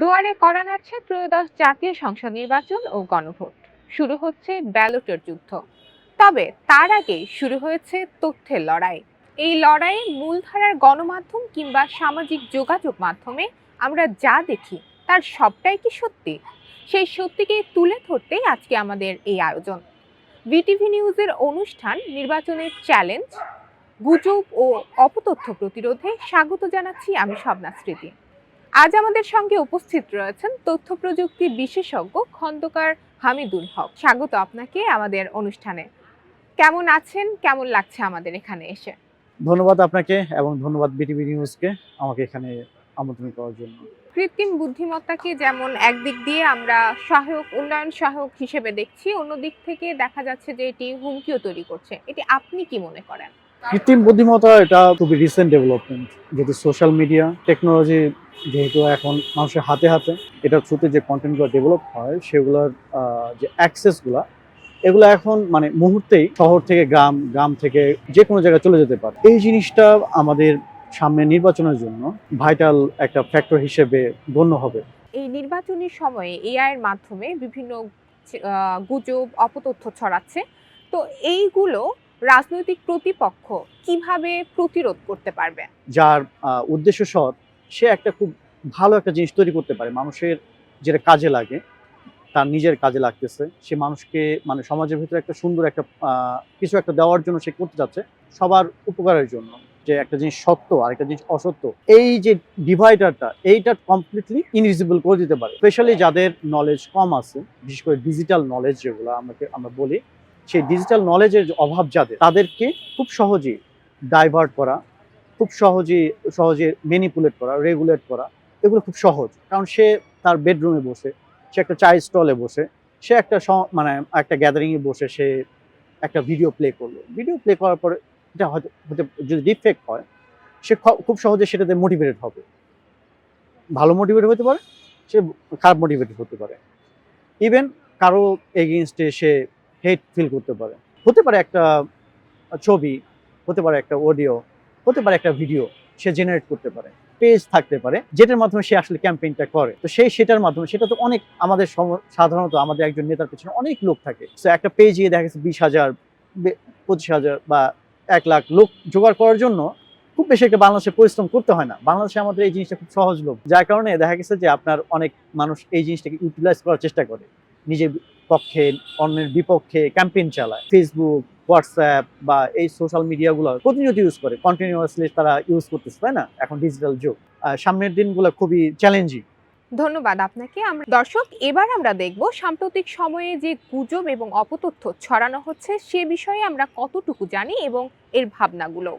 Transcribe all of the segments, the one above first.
দুয়ারে করা নাড়ছে ত্রয়োদশ জাতীয় সংসদ নির্বাচন ও গণভোট। শুরু হচ্ছে ব্যালটের যুদ্ধ। তবে তার আগে শুরু হয়েছে তথ্যের লড়াই। এই লড়াইয়ে মূলধারার গণমাধ্যম কিংবা সামাজিক যোগাযোগ মাধ্যমে আমরা যা দেখি, তার সবটাই কি সত্যি? সেই সত্যিকে তুলে ধরতেই আজকে আমাদের এই আয়োজন। বিটিভি নিউজের অনুষ্ঠান, নির্বাচনের চ্যালেঞ্জ, গুজব ও অপতথ্য প্রতিরোধে স্বাগত জানাচ্ছি আমি স্বপ্না স্মৃতি। আজ আমাদের সঙ্গে উপস্থিত রয়েছেন তথ্য প্রযুক্তি বিশেষজ্ঞ খন্দকার হামিদুল হক। স্বাগত আপনাকে আমাদের অনুষ্ঠানে। কেমন আছেন? কেমন লাগছে আমাদের এখানে এসে? ধন্যবাদ আপনাকে এবং ধন্যবাদ বিটিভি নিউজকে আমাকে এখানে আমন্ত্রণ করার জন্য। কৃত্রিম বুদ্ধিমত্তাকে যেমন একদিক দিয়ে আমরা সহায়ক উন্নয়ন সহায়ক হিসেবে দেখছি অন্য দিক থেকে দেখা যাচ্ছে যে এটি হুমকিও তৈরি করছে। এটি আপনি কি মনে করেন? কৃত্রিম বুদ্ধিমত্তা এটা খুবই রিসেন্ট ডেভেলপমেন্ট যেহেতু সোশ্যাল মিডিয়া টেকনোলজি যেহেতু এখন মানুষের হাতে হাতে, এটার থ্রুতে যে কন্টেন্টগুলো ডেভেলপ হয়, সেগুলোর যে অ্যাক্সেসগুলা এগুলো এখন মানে মুহূর্তেই শহর থেকে গ্রাম গ্রাম থেকে যে কোনো জায়গায় চলে যেতে পারে। এই জিনিসটা আমাদের সামনে নির্বাচনের জন্য ভাইটাল একটা ফ্যাক্টর হিসেবে গণ্য হবে। এই নির্বাচনী সময়ে এআই এর মাধ্যমে বিভিন্ন গুজব, অপতথ্য ছড়াচ্ছে। তো এইগুলো রাজনৈতিক প্রতিপক্ষ কীভাবে প্রতিরোধ করতে পারবে? যার উদ্দেশ্য সৎ সে একটা খুব ভালো একটা জিনিস তৈরি করতে পারে। মানুষের যেটা কাজে লাগে, তার নিজের কাজে লাগতেছে। সে মানুষকে মানে সমাজের ভিতরে একটা সুন্দর একটা কিছু একটা দেওয়ার জন্য সে করতে যাচ্ছে সবার উপকারের জন্য। যে একটা জিনিস সত্য আর একটা জিনিস অসত্য। এই যে ডিভাইডারটা, এইটা কমপ্লিটলি ইনভিজিবল করে দিতে পারে। স্পেশালি যাদের নলেজ কম আছে, বিশেষ করে ডিজিটাল নলেজ যেগুলো আমাকে, আমরা বলি সেই ডিজিটাল নলেজের অভাব যাদের, তাদেরকে খুব সহজেই ডাইভার্ট করা, খুব সহজেই সহজে ম্যানিপুলেট করা রেগুলেট করা, এগুলো খুব সহজ। কারণ সে তার বেডরুমে বসে, সে একটা চায় স্টলে বসে, সে একটা মানে একটা গ্যাদারিংয়ে বসে সে একটা ভিডিও প্লে করল। ভিডিও প্লে করার পরে এটা হয়তো হতে যদি ডিফেক্ট হয়, সে খুব সহজে সেটাতে মোটিভেটেড হবে। ভালো মোটিভেট হতে পারে, সে খারাপ মোটিভেটেড হতে পারে। ইভেন কারও এগেনস্টে সে হেট ফিল করতে পারে। হতে পারে একটা ছবি, হতে পারে একটা অডিও হতে পারে একটা ভিডিও সে জেনারেট করতে পারে। পেজ থাকতে পারে, যেটার মাধ্যমে সে আসলে ক্যাম্পেইনটা করে। তো সেই সেটার মাধ্যমে, সেটা তো অনেক আমাদের সাধারণত আমাদের একজন নেতার পেছনে অনেক লোক থাকে। তো একটা পেজে দেখা গেছে বিশ হাজার পঁচিশ হাজার বা এক লাখ লোক জোগাড় করার জন্য খুব বেশি একটা বাংলাদেশে পরিশ্রম করতে হয় না। বাংলাদেশে আমাদের এই জিনিসটা খুব সহজ লোক যার কারণে দেখা গেছে যে আপনার অনেক মানুষ এই জিনিসটাকে ইউটিলাইজ করার চেষ্টা করে। নিজের পক্ষে, অন্যের বিপক্ষে ক্যাম্পেইন চালায়। ফেসবুক হোয়াটসঅ্যাপ বা এই সোশ্যাল মিডিয়াগুলো প্রতিনিয়ত ইউজ করে। কন্টিনিউয়াসলি তারা ইউজ করতেছে, তাই না? এখন ডিজিটাল যুগ। সামনের দিনগুলো খুবই চ্যালেঞ্জিং ধন্যবাদ আপনাকে। আমরা দর্শক, এবার আমরা দেখব সাম্প্রতিক সময়ে যে গুজব এবং অপতথ্য ছড়ানো হচ্ছে, সে বিষয়ে আমরা কতটুকু জানি এবং এর ভাবনাগুলো।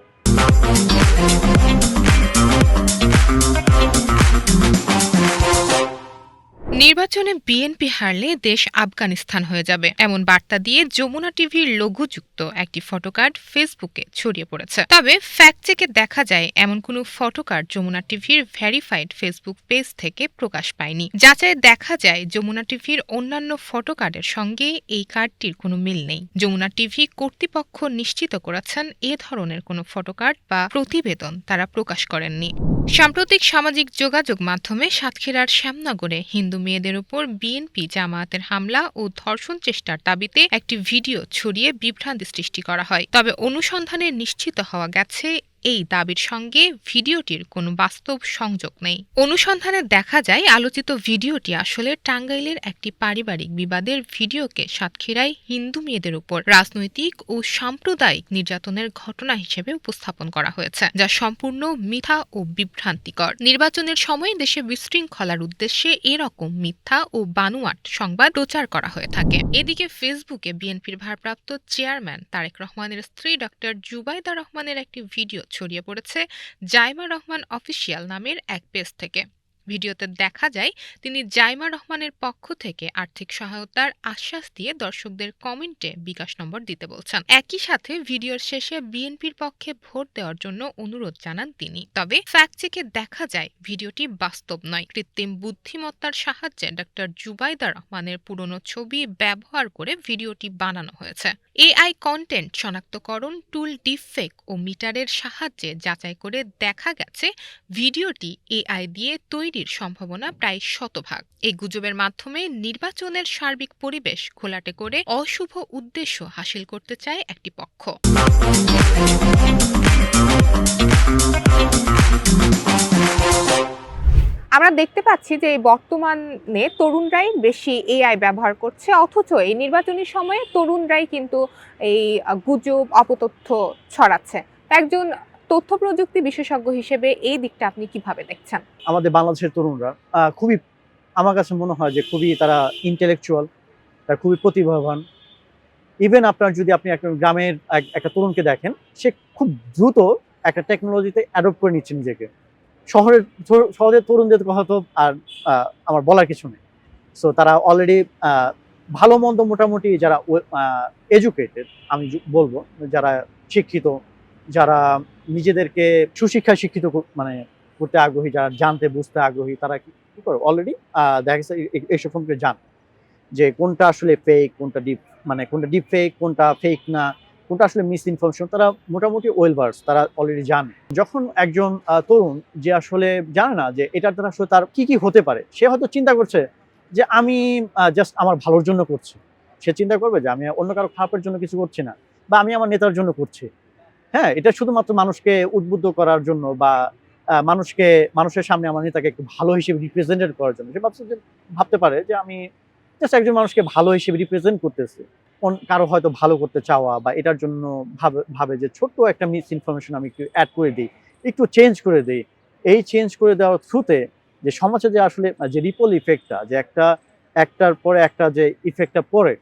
নির্বাচনে বিএনপি হারলে দেশ আফগানিস্তান হয়ে যাবে। এমন বার্তা দিয়ে যমুনা টিভির লঘুযুক্ত একটি ফটোকার্ড ফেসবুকে ছড়িয়ে পড়েছে। তবে ফ্যাক্ট চেকে দেখা যায়, এমন কোনো ফটোকার্ড যমুনা টিভির ভেরিফাইড ফেসবুক পেজ থেকে প্রকাশ পায়নি। যাচাই দেখা যায়, যমুনা টিভির অন্যান্য ফটোকার্ডের সঙ্গে এই কার্ডটির কোনো মিল নেই। যমুনা টিভি কর্তৃপক্ষ নিশ্চিত করেছেন, এ ধরনের কোনো ফটোকার্ড বা প্রতিবেদন তারা প্রকাশ করেননি। সাম্প্রতিক সামাজিক যোগাযোগ মাধ্যমে সাতক্ষীরার শ্যামনগরে হিন্দু মেয়েদের উপর বিএনপি জামায়াতের হামলা ও ধর্ষণ চেষ্টার দাবিতে একটি ভিডিও ছড়িয়ে বিভ্রান্তি সৃষ্টি করা হয়। তবে অনুসন্ধানে নিশ্চিত হওয়া গেছে এই দাবির সঙ্গে ভিডিওটির কোনো বাস্তব সংযোগ নেই। অনুসন্ধানে দেখা যায়, আলোচিত ভিডিওটি আসলে টাঙ্গাইলের একটি পারিবারিক বিবাদের ভিডিওকে সাতক্ষীরায় হিন্দু মেয়েদের উপর রাজনৈতিক ও সাম্প্রদায়িক নির্যাতনের ঘটনা হিসেবে উপস্থাপন করা হয়েছে, যা সম্পূর্ণ মিথ্যা ও বিভ্রান্তিকর। নির্বাচনের সময় দেশে বিশৃঙ্খলার উদ্দেশ্যে এরকম মিথ্যা ও বানুয়াট সংবাদ প্রচার করা হয়ে থাকে। এদিকে ফেসবুকে বিএনপির ভারপ্রাপ্ত চেয়ারম্যান তারেক রহমানের স্ত্রী ডক্টর জুবাইদা রহমানের একটি ভিডিও ছড়িয়ে পড়েছে জাইমা রহমান অফিসিয়াল নামের এক পেজ থেকে। ভিডিওতে দেখা যায়, তিনি জাইমা রহমানের পক্ষ থেকে আর্থিক সহায়তার আশ্বাস দিয়ে দর্শকদের কমেন্টে বিকাশ নম্বর দিতে বলছেন। একই সাথে ভিডিওর শেষে বিএনপির পক্ষে ভোট দেওয়ার জন্য অনুরোধ জানান তিনি। তবে ফ্যাক্ট চেকে দেখা যায়, ভিডিওটি বাস্তব নয়। কৃত্রিম বুদ্ধিমত্তার সাহায্যে ডক্টর জুবাইদা রহমানের পুরনো ছবি ব্যবহার করে ভিডিওটি বানানো হয়েছে। এআই কন্টেন্ট শনাক্তকরণ টুল ডিফেক ও মিটারের সাহায্যে যাচাই করে দেখা গেছে, ভিডিওটি এআই দিয়ে তৈরি ভুয়ারির সম্ভাবনা প্রায় শতভাগ। এই গুজবের মাধ্যমে নির্বাচনের সার্বিক পরিবেশ ঘোলাটে করে অশুভ উদ্দেশ্য হাসিল করতে চায় একটি পক্ষ। আমরা দেখতে পাচ্ছি যে বর্তমানে তরুণরাই বেশি এআই ব্যবহার করছে, অথচ এই নির্বাচনী সময়ে তরুণরাই কিন্তু এই গুজব, অপতথ্য ছড়াচ্ছে। একজন তথ্য প্রযুক্তি বিশেষজ্ঞ হিসেবে এই দিকটা আপনি কীভাবে দেখছেন? আমাদের বাংলাদেশের তরুণরা খুবই, আমার কাছে মনে হয় যে খুবই তারা ইন্টেলেকচুয়াল তারা খুবই প্রতিভাবান। ইভেন আপনার যদি আপনি একটা গ্রামের এক- একটা তরুণকে দেখেন, সে খুব দ্রুত একটা টেকনোলজিতে অ্যাডপ্ট করে নিচ্ছে নিজেকে। শহরের শহরের তরুণদের কথা তো আর আমার বলার কিছু নেই। সো তারা অলরেডি ভালো মন্দ মোটামুটি যারা এডুকেটেড আমি বলব, যারা শিক্ষিত, যারা নিজেদেরকে সুশিক্ষায় শিক্ষিত মানে করতে আগ্রহী, যারা জানতে, বুঝতে আগ্রহী, তারা কি করে? অলরেডি দেখা গেছে এইসব সম্পর্কে জান। যে কোনটা আসলে ফেক কোনটা ডিপ মানে কোনটা ডিপ ফেক কোনটা ফেক না, কোনটা আসলে মিস ইনফরমেশন তারা মোটামুটি ওয়েলভার্স তারা অলরেডি জানে। যখন একজন তরুণ যে আসলে জানে না যে এটার দ্বারা আসলে তার কি কি হতে পারে, সে হয়তো চিন্তা করছে যে আমি জাস্ট আমার ভালোর জন্য করছি। সে চিন্তা করবে যে আমি অন্য কারও খারাপের জন্য কিছু করছি না, বা আমি আমার নেতার জন্য করছি। হ্যাঁ এটা শুধুমাত্র মানুষকে উদ্বুদ্ধ করার জন্য বা মানুষকে, মানুষের সামনে আমার নেতাকে একটু ভালো হিসেবে রিপ্রেজেন্টেড করার জন্য। সে ভাবছে যে, ভাবতে পারে যে আমি জাস্ট একজন মানুষকে ভালো হিসেবে রিপ্রেজেন্ট করতেছি। কারও হয়তো ভালো করতে চাওয়া বা এটার জন্য ভাবে ভাবে যে ছোট্ট একটা মিস ইনফরমেশন আমি একটু অ্যাড করে দিই, একটু চেঞ্জ করে দিই। এই চেঞ্জ করে দেওয়ার থ্রুতে যে সমাজে যে আসলে, যে রিপল ইফেক্টটা যে একটা, একটার পরে একটা যে ইফেক্টটা পড়ে,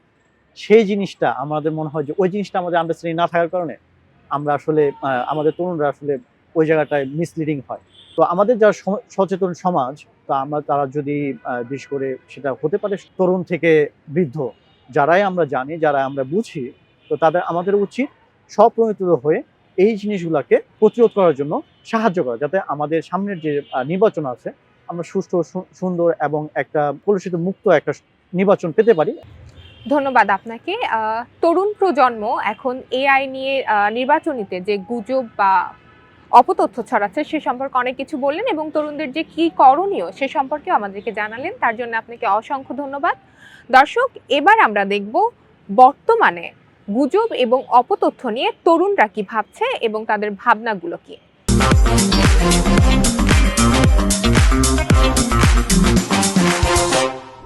সেই জিনিসটা আমাদের মনে হয় যে ওই জিনিসটা আমাদের আন্ডারস্ট্যান্ডিং না থাকার কারণে আমরা আসলে আমাদের তরুণরা আসলে ওই জায়গাটায় মিসলিডিং হয়। তো আমাদের স- সচেতন সমাজ, তা আমরা, তারা যদি বিশেষ করে সেটা হতে পারে তরুণ থেকে বৃদ্ধ, যারাই আমরা জানি যারা আমরা বুঝি, তো তাদের, আমাদের উচিত স্বপ্রণিত হয়ে এই জিনিসগুলোকে প্রতিরোধ করার জন্য সাহায্য করা, যাতে আমাদের সামনের যে নির্বাচন আছে, আমরা সুষ্ঠু, সু- সুন্দর এবং একটা কলুষিত মুক্ত একটা নির্বাচন পেতে পারি। ধন্যবাদ আপনাকে। তরুণ প্রজন্ম এখন এআই নিয়ে নির্বাচনীতে যে গুজব বা অপতথ্য ছড়াচ্ছে সে সম্পর্কে অনেক কিছু বললেন এবং তরুণদের যে কি করণীয় সে সম্পর্কে আমাদেরকে জানালেন। তার জন্য আপনাকে অসংখ্য ধন্যবাদ। দর্শক, এবার আমরা দেখব বর্তমানে গুজব এবং অপতথ্য নিয়ে তরুণরা কি ভাবছে এবং তাদের ভাবনাগুলো কি।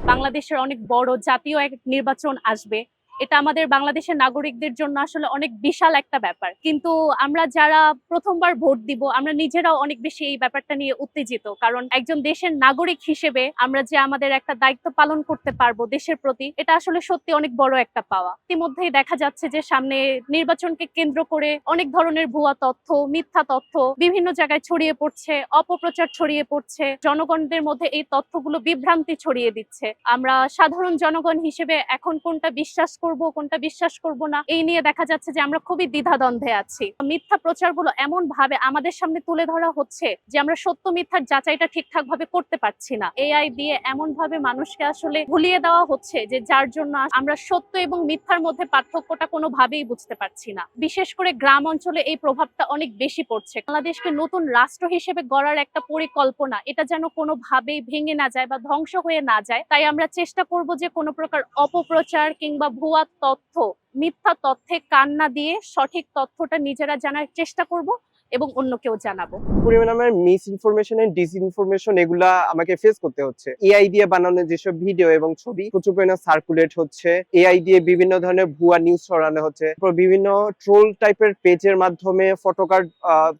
বাংলাদেশের অনেক বড় জাতীয় এক নির্বাচন আসবে। এটা আমাদের বাংলাদেশের নাগরিকদের জন্য আসলে অনেক বিশাল একটা ব্যাপার। কিন্তু আমরা যারা প্রথমবার ভোট দিব, আমরা নিজেরাও অনেক বেশি এই ব্যাপারটা নিয়ে উত্তেজিত। কারণ একজন দেশের নাগরিক হিসেবে আমরা যে আমাদের একটা দায়িত্ব পালন করতে পারব দেশের প্রতি, এটা আসলে সত্যি অনেক বড় একটা পাওয়া। ইতিমধ্যেই দেখা যাচ্ছে যে সামনে নির্বাচনকে কেন্দ্র করে অনেক ধরনের ভুয়া তথ্য, মিথ্যা তথ্য বিভিন্ন জায়গায় ছড়িয়ে পড়ছে, অপপ্রচার ছড়িয়ে পড়ছে, জনগণদের মধ্যে এই তথ্যগুলো বিভ্রান্তি ছড়িয়ে দিচ্ছে। আমরা সাধারণ জনগণ হিসেবে এখন কোনটা বিশ্বাস করব, কোনটা বিশ্বাস করব না, এই নিয়ে দেখা যাচ্ছে যে আমরা খুবই দ্বিধাদ্বন্দ্বে আছি। মিথ্যা প্রচারগুলো এমন ভাবে আমাদের সামনে তুলে ধরা হচ্ছে যে আমরা সত্য মিথ্যার যাচাইটা ঠিকঠাক ভাবে করতে পারছি না। এআই দিয়ে এমন ভাবে মানুষকে আসলে ভুলিয়ে দেওয়া হচ্ছে যে যার জন্য আমরা সত্য এবং মিথ্যার মধ্যে পার্থক্যটা কোনোভাবেই বুঝতে পারছি না। বিশেষ করে গ্রাম অঞ্চলে এই প্রভাবটা অনেক বেশি পড়ছে। বাংলাদেশকে নতুন রাষ্ট্র হিসেবে গড়ার একটা পরিকল্পনা, এটা যেন কোনোভাবেই ভেঙে না যায় বা ধ্বংস হয়ে না যায়, তাই আমরা চেষ্টা করব যে কোনো প্রকার অপপ্রচার কিংবা ভুয়া তথ্য মিথ্যা তথ্যে কান্না দিয়ে সঠিক তথ্যটা নিজেরা জানার চেষ্টা করব। এবং অন্যকেও জানাব। পরিমাণে মিস ইনফরমেশন এন্ড ডিসইনফরমেশন এগুলা আমাকে ফেস করতে হচ্ছে। এআই দিয়ে বানানো যেসব ভিডিও এবং ছবি, প্রচুর পরিমাণে সার্কুলেট হচ্ছে। এআই দিয়ে বিভিন্ন ধরনের ভুয়া নিউজ ছড়ানো হচ্ছে। বিভিন্ন ট্রোল টাইপের পেজের মাধ্যমে ফটোকার্ড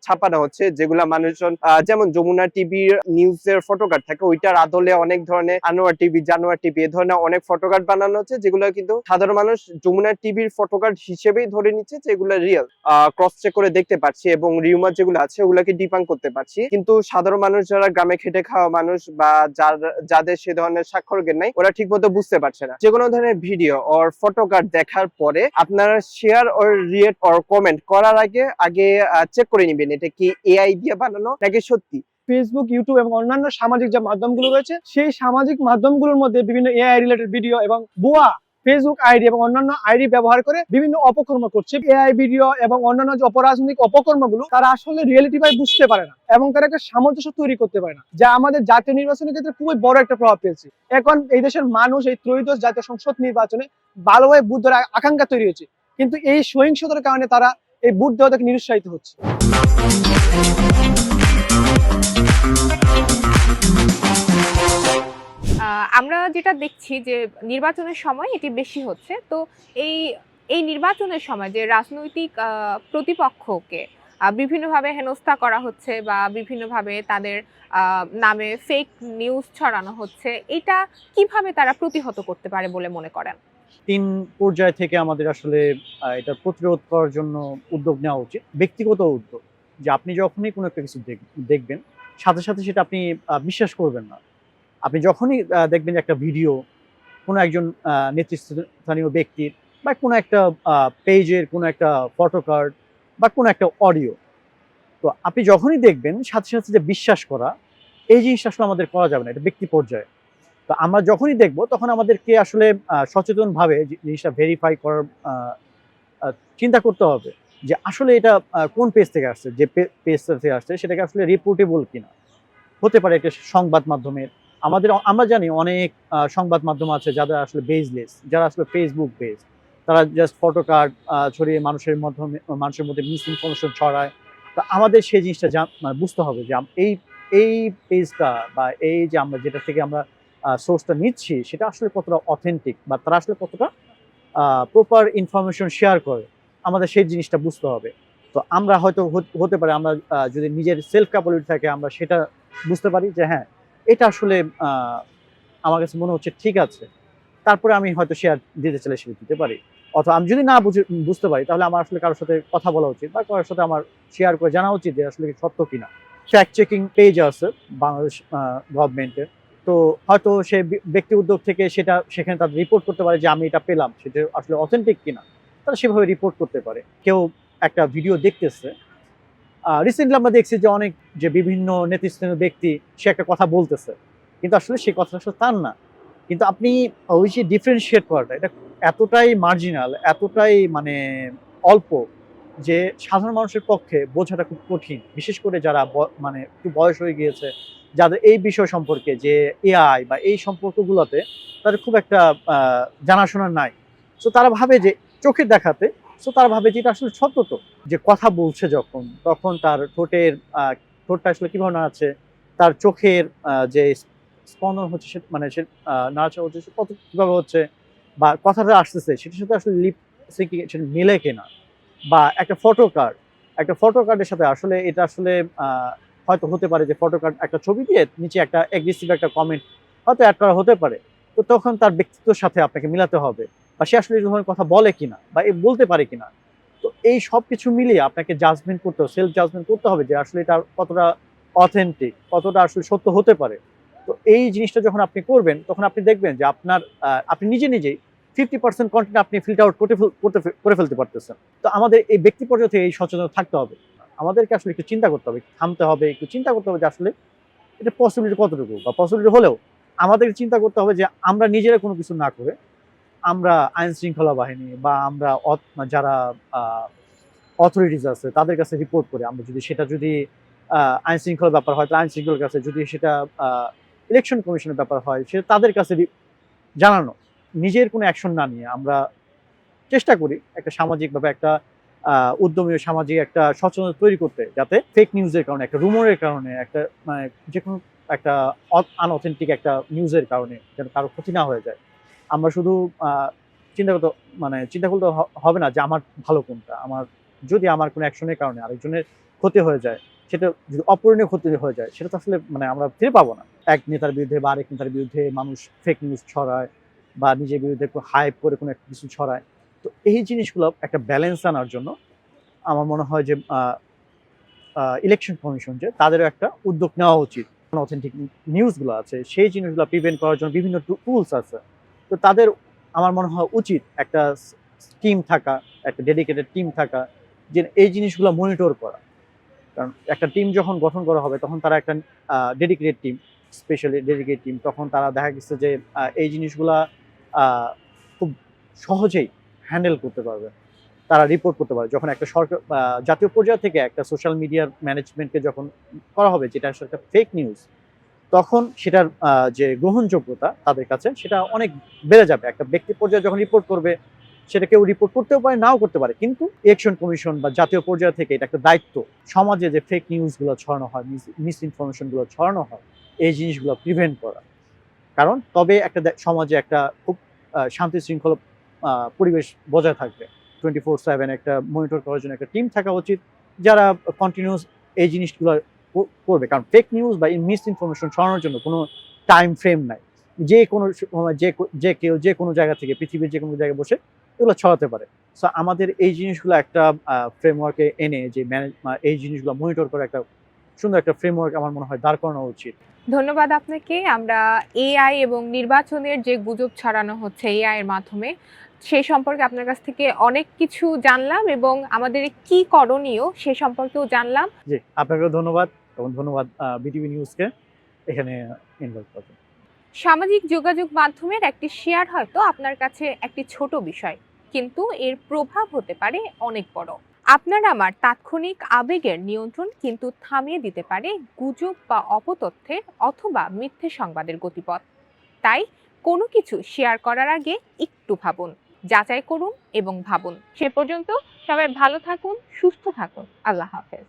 ছাপানো হচ্ছে, যেগুলা মানুষজন যেমন যমুনা টিভির নিউজের ফটোকার্ড থাকে, ওইটার আদলে অনেক ধরনের আনোয়ার টিভি জানোয়ার টিভি এ ধরনের অনেক ফটোকার্ড বানানো হচ্ছে, যেগুলো কিন্তু সাধারণ মানুষ যমুনা টিভির ফটোকার্ড হিসেবেই ধরে নিচ্ছে যে এগুলো রিয়েল ক্রস চেক করে দেখতে পাচ্ছি এবং রিউমার যেগুলো আছে, ওগুলোকে ডিপাং করতে পারছি। কিন্তু সাধারণ মানুষ যারা গ্রামে খেটে খাওয়া মানুষ বা যাদের সে ধরনের স্বাক্ষর জ্ঞান নাই, ওরা ঠিক মতো বুঝতে পারছে না। যে কোনো ধরনের ভিডিও ওর ফটোকার্ড দেখার পরে আপনারা শেয়ার ওর রিয়েট ওর কমেন্ট করার আগে আগে চেক করে নিবেন এটা কি এআই দিয়ে বানানো নাকি সত্যি। ফেসবুক ইউটিউব এবং অন্যান্য সামাজিক যে মাধ্যমগুলো রয়েছে, সেই সামাজিক মাধ্যমগুলোর মধ্যে বিভিন্ন এআই রিলেটেড ভিডিও এবং ভুয়া ফেসবুক আইডি এবং অন্যান্য আইডি ব্যবহার করে বিভিন্ন অপকর্ম করছে। এআই ভিডিও এবং অন্যান্য যে অপরাজনৈতিক অপকর্মগুলো, তারা আসলে রিয়েলিটি ভাই বুঝতে পারে না এবং তারা একটা সামঞ্জস্য তৈরি করতে পারে না, যা আমাদের জাতীয় নির্বাচনের ক্ষেত্রে খুবই বড় একটা প্রভাব ফেলছে। এখন এই দেশের মানুষ, এই ত্রয়োদশ জাতীয় সংসদ নির্বাচনে ভালোভাবে বুথ দেওয়ার আকাঙ্ক্ষা তৈরি হয়েছে। কিন্তু এই সহিংসতার কারণে তারা এই দেওয়া নিরুৎসাহিত হচ্ছে। আমরা যেটা দেখছি যে নির্বাচনের সময় এটি বেশি হচ্ছে। তো এই এই নির্বাচনের সময় যে রাজনৈতিক প্রতিপক্ষকে বিভিন্নভাবে হেনস্থা করা হচ্ছে বা বিভিন্নভাবে তাদের নামে ফেক নিউজ ছড়ানো হচ্ছে, এটা কীভাবে তারা প্রতিহত করতে পারে বলে মনে করেন? তিন পর্যায় থেকে আমাদের আসলে এটা প্রতিরোধ করার জন্য উদ্যোগ নেওয়া উচিত। ব্যক্তিগত উদ্যোগ, যে আপনি যখনই কোনো একটা কিছু দেখ- দেখবেন, সাথে সাথে সেটা আপনি বিশ্বাস করবেন না। আপনি যখনই দেখবেন যে একটা ভিডিও কোনো একজন নেতৃস্থানীয় ব্যক্তির বা কোনো একটা পেজের কোনো একটা ফটো কার্ড বা কোনো একটা অডিও তো আপনি যখনই দেখবেন, সাথে সাথে যে বিশ্বাস করা, এই জিনিসটা আসলে আমাদের করা যাবে না, এটা ব্যক্তি পর্যায়ে। তো আমরা যখনই দেখব, তখন আমাদেরকে আসলে সচেতনভাবে জিনিসটা ভেরিফাই করার চিন্তা করতে হবে যে আসলে এটা কোন পেজ থেকে আসছে, যে পেজ থেকে আসছে, সেটাকে আসলে রিপোর্টেবল কিনা। হতে পারে এটা সংবাদ মাধ্যমের আমাদের, আমরা জানি অনেক সংবাদ মাধ্যম আছে যারা আসলে বেজলেস যারা আসলে ফেসবুক বেজ তারা জাস্ট ফটো কার্ড ছড়িয়ে মানুষের মাধ্যমে, মানুষের মধ্যে মিস ইনফরমেশন ছড়ায়। তা আমাদের সেই জিনিসটা জান- মানে বুঝতে হবে যে এই এই পেজটা বা এই যে আমরা যেটা থেকে আমরা সোর্সটা নিচ্ছি, সেটা আসলে কতটা অথেন্টিক বা তারা আসলে কতটা প্রপার ইনফরমেশন শেয়ার করে, আমাদের সেই জিনিসটা বুঝতে হবে। তো আমরা হয়তো হতে পারে আমরা যদি নিজের সেলফ ক্যাপাবিলিটি থাকে, আমরা সেটা বুঝতে পারি যে হ্যাঁ এটা আসলে আমার কাছে মনে হচ্ছে ঠিক আছে। তারপরে আমি হয়তো শেয়ার দিতে চাইলে সেটা দিতে পারি। অথবা আমি যদি না বুঝে, বুঝতে পারি, তাহলে আমার আসলে কারোর সাথে কথা বলা উচিত বা কারোর সাথে আমার শেয়ার করে জানা উচিত যে আসলে কি সত্য কিনা। ফ্যাক্ট চেকিং পেজ আছে বাংলাদেশ গভর্নমেন্টের তো হয়তো সে ব্যক্তি উদ্যোগ থেকে সেটা, সেখানে তাদের রিপোর্ট করতে পারে যে আমি এটা পেলাম, সেটা আসলে অথেন্টিক কিনা। তারা সেভাবে রিপোর্ট করতে পারে। কেউ একটা ভিডিও দেখতেছে রিসেন্টলি আমরা দেখছি যে অনেক যে বিভিন্ন নেতৃস্থানীয় ব্যক্তি সে একটা কথা বলতেছে। কিন্তু আসলে সেই কথাটা আসলে তার না। কিন্তু আপনি ওই যে ডিফারেন্সিয়েট করাটা, এটা এতটাই মার্জিনাল এতটাই মানে অল্প যে সাধারণ মানুষের পক্ষে বোঝাটা খুব কঠিন। বিশেষ করে যারা মানে একটু বয়স হয়ে গিয়েছে, যাদের এই বিষয় সম্পর্কে যে এআই বা এই সম্পর্কগুলোতে তাদের খুব একটা জানাশোনা নাই। সো তারা ভাবে যে চোখের দেখাতে সো তারা ভাবে যে এটা আসলে সত্য তো, যে কথা বলছে যখন, তখন তার ঠোঁটের ঠোঁটটা আসলে কীভাবে নাড়াচ্ছে তার চোখের যে স্পন্দন হচ্ছে সে মানে সে নাড়াচাড়া হচ্ছে সে কত, কীভাবে হচ্ছে বা কথাটা আসতেছে সেটার সাথে আসলে লিপ সিঙ্কিং সেটা মিলে কিনা? বা একটা ফটো কার্ড একটা ফটো কার্ডের সাথে আসলে এটা আসলে হয়তো হতে পারে যে ফটো কার্ড একটা ছবি দিয়ে নিচে একটা এগ্রেসিভ একটা কমেন্ট হয়তো অ্যাড করা হতে পারে। তো তখন তার ব্যক্তিত্বের সাথে আপনাকে মিলাতে হবে। বা সে আসলে এই ধরনের কথা বলে কিনা বা এ বলতে পারে কিনা, তো এই সব কিছু মিলিয়ে আপনাকে জাজমেন্ট করতে হবে সেলফ জাজমেন্ট করতে হবে যে আসলে এটা কতটা অথেন্টিক কতটা আসলে সত্য হতে পারে। তো এই জিনিসটা যখন আপনি করবেন, তখন আপনি দেখবেন যে আপনার আপনি নিজে নিজেই ফিফটি পার্সেন্ট কন্টেন্ট আপনি ফিল্টার আউট করতে করতে করে ফেলতে পারতেছেন। তো আমাদের এই ব্যক্তি পর্যায়ে থেকে এই সচেতন থাকতে হবে। আমাদেরকে আসলে একটু চিন্তা করতে হবে থামতে হবে, একটু চিন্তা করতে হবে যে আসলে এটা পসিবিলিটি কতটুকু বা পসিবিলিটি হলেও আমাদের চিন্তা করতে হবে যে আমরা নিজেরা কোনো কিছু না করে আমরা আইন শৃঙ্খলা বাহিনী বা আমরা যারা অথরিটিস আছে, তাদের কাছে রিপোর্ট করে। আমরা যদি সেটা যদি আইন শৃঙ্খলার ব্যাপার হয়, তাহলে আইন শৃঙ্খলার কাছে যদি সেটা ইলেকশন কমিশনের ব্যাপার হয় সেটা তাদের কাছে জানানো। নিজের কোনো অ্যাকশন না নিয়ে আমরা চেষ্টা করি একটা সামাজিকভাবে একটা উদ্যমী সামাজিক একটা সচেতনতা তৈরি করতে, যাতে ফেক নিউজের কারণে, একটা রুমরের কারণে, একটা মানে যে কোনো একটা আনঅথেন্টিক একটা নিউজের কারণে যেন কারও ক্ষতি না হয়ে যায়। আমরা শুধু চিন্তা করতে মানে চিন্তা করতে হবে না যে আমার ভালো কোনটা? আমার, যদি আমার কোনো অ্যাকশনের কারণে আরেকজনের ক্ষতি হয়ে যায়, সেটা যদি অপূরণীয় ক্ষতি হয়ে যায়, সেটা তো আসলে মানে আমরা ফিরে পাবো না। এক নেতার বিরুদ্ধে বা আরেক নেতার বিরুদ্ধে মানুষ ফেক নিউজ ছড়ায় বা নিজের বিরুদ্ধে হাইপ করে কোনো একটা কিছু ছড়ায়। তো এই জিনিসগুলো একটা ব্যালেন্স আনার জন্য আমার মনে হয় যে ইলেকশন কমিশন যে তাদেরও একটা উদ্যোগ নেওয়া উচিত। অথেন্টিক নিউজগুলো আছে, সেই জিনিসগুলো প্রিভেন্ট করার জন্য বিভিন্ন টুলস আছে। তো তাদের আমার মনে হয় উচিত একটা টিম থাকা, একটা ডেডিকেটেড টিম থাকা, যে এই জিনিসগুলো মনিটর করা। কারণ একটা টিম যখন গঠন করা হবে, তখন তারা একটা dedicated team specially dedicated team তখন তারা দেখা গেছে যে এই জিনিসগুলা খুব সহজেই হ্যান্ডেল করতে পারবে। তারা রিপোর্ট করতে পারবে। যখন একটা সরকার জাতীয় পর্যায় থেকে একটা সোশ্যাল মিডিয়ার ম্যানেজমেন্টকে যখন করা হবে, যেটা আসলে একটা ফেক নিউজ তখন সেটার যে গ্রহণযোগ্যতা তাদের কাছে সেটা অনেক বেড়ে যাবে। একটা ব্যক্তি পর্যায়ে যখন রিপোর্ট করবে, সেটা কেউ রিপোর্ট করতেও পারে, নাও করতে পারে। কিন্তু ইলেকশন কমিশন বা জাতীয় পর্যায় থেকে এটা একটা দায়িত্ব। সমাজে যে ফেক নিউজগুলো ছড়ানো হয় মিস ইনফরমেশনগুলো ছড়ানো হয়, এই জিনিসগুলো প্রিভেন্ট করা। কারণ তবে একটা সমাজে একটা খুব শান্তি শৃঙ্খলা পরিবেশ বজায় থাকবে। টোয়েন্টি ফোর সেভেন একটা মনিটর করার জন্য একটা টিম থাকা উচিত। যারা কন্টিনিউস এই জিনিসগুলো করবে। কারণ ফেক নিউজ বা মিস ইনফরমেশন ছড়ানোর জন্য কোনো টাইম ফ্রেম নাই। যে কোনো যে যে কেউ যে কোনো জায়গা থেকে পৃথিবীর যে কোনো জায়গায় বসে এগুলো ছড়াতে পারে। সো আমাদের এই জিনিসগুলো একটা ফ্রেমওয়ার্কে এনে যে ম্যানেজ এই জিনিসগুলো মনিটর করে একটা সুন্দর একটা ফ্রেমওয়ার্ক আমার মনে হয় দাঁড় করানো উচিত। ধন্যবাদ আপনাকে। আমরা এআই এবং নির্বাচনের যে গুজব ছড়ানো হচ্ছে এআই এর মাধ্যমে সেই সম্পর্কে আপনার কাছ থেকে অনেক কিছু জানলাম এবং আমাদের কি করণীয় সে সম্পর্কেও জানলাম। জি আপনাকেও ধন্যবাদ। এবং ধন্যবাদ বিটিভি নিউজকে এখানে ইনভাইট করার সামাজিক যোগাযোগ মাধ্যমের একটি শেয়ার হয়তো আপনার কাছে একটি ছোট বিষয়, কিন্তু এর প্রভাব হতে পারে অনেক বড়। আপনার আমার তাৎক্ষণিক আবেগের নিয়ন্ত্রণ কিন্তু থামিয়ে দিতে পারে গুজব বা অপতথ্যের অথবা মিথ্যে সংবাদের গতিপথ। তাই কোনো কিছু শেয়ার করার আগে একটু ভাবুন, যাচাই করুন এবং ভাবুন। সে পর্যন্ত সবাই ভালো থাকুন, সুস্থ থাকুন। আল্লাহ হাফেজ।